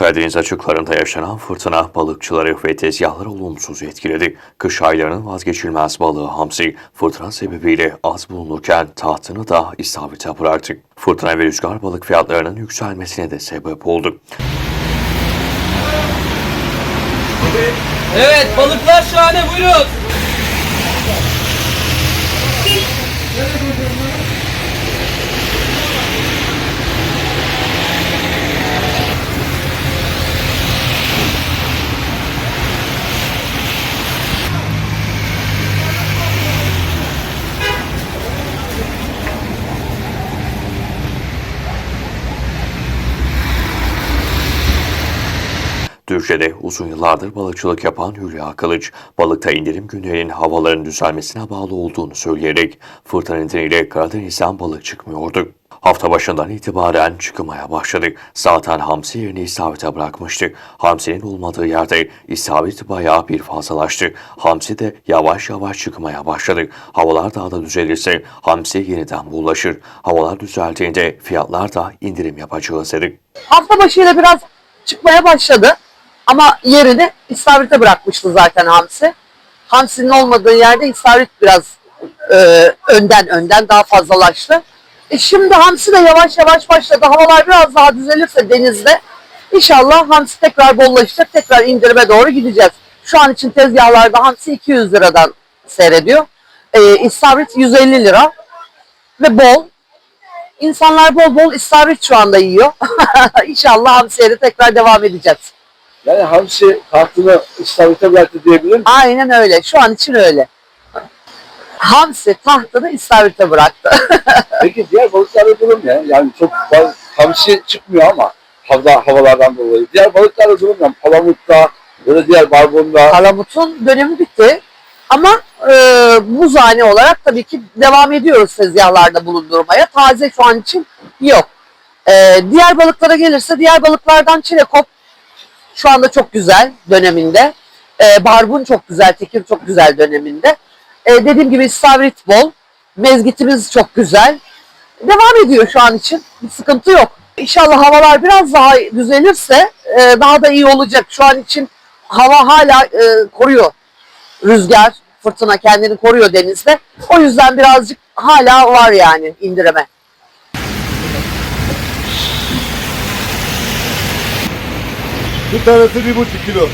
Karadeniz açıklarında yaşanan fırtına balıkçıları ve tezgahları olumsuz etkiledi. Kış aylarının vazgeçilmez balığı hamsi fırtına sebebiyle az bulunurken tahtını da isabete bıraktı. Fırtına ve rüzgar balık fiyatlarının yükselmesine de sebep oldu. Evet balıklar şahane buyurun. Düzce'de uzun yıllardır balıkçılık yapan Hülya Kılıç, balıkta indirim günlerinin havaların düzelmesine bağlı olduğunu söyleyerek fırtına nedeniyle Karadeniz'den balık çıkmıyordu. Hafta başından itibaren çıkmaya başladı. Zaten hamsi yerini isabete bırakmıştı. Hamsinin olmadığı yerde isabet bayağı bir fazlalaştı. Hamsi de yavaş yavaş çıkmaya başladı. Havalar daha da düzelirse hamsi yeniden bulaşır. Havalar düzeldiğinde fiyatlar da indirim yapacağız dedi. Hafta başıyla biraz çıkmaya başladı. Ama yerini istavrite bırakmıştı zaten hamsi. Hamsinin olmadığı yerde istavrit biraz e, önden önden daha fazlalaştı. E şimdi hamsi de yavaş yavaş başladı. Havalar biraz daha düzelirse denizde inşallah hamsi tekrar bollaşacak. Tekrar indirime doğru gideceğiz. Şu an için tezgahlarda hamsi 200 liradan seyrediyor. E, istavrit 150 lira ve bol. İnsanlar bol bol istavrit şu anda yiyor. İnşallah hamsiye tekrar devam edeceğiz. Yani hamsi tahtını istavrite bıraktı diyebilir miyim? Aynen öyle. Şu an için öyle. Hamsi tahtını istavrite bıraktı. Peki diğer balıklarda durum ne? Yani çok fazla hamsi çıkmıyor ama hava, havalardan dolayı. Diğer balıklarda durum ne? Palamut'ta da diğer barbunda. Palamut'un dönemi bitti. Ama e, muzane olarak tabii ki devam ediyoruz tezgahlarda bulundurmaya. Taze şu an için yok. E, diğer balıklara gelirse diğer balıklardan çilekop şu anda çok güzel döneminde. E, barbun çok güzel, tekir çok güzel döneminde. E, dediğim gibi istavrit bol. Mezgitimiz çok güzel. Devam ediyor şu an için. Bir sıkıntı yok. İnşallah havalar biraz daha düzelirse e, daha da iyi olacak. Şu an için hava hala e, koruyor. Rüzgar, fırtına kendini koruyor denizde. O yüzden birazcık hala var yani indireme. Bir tanesi bir buçuk kilo.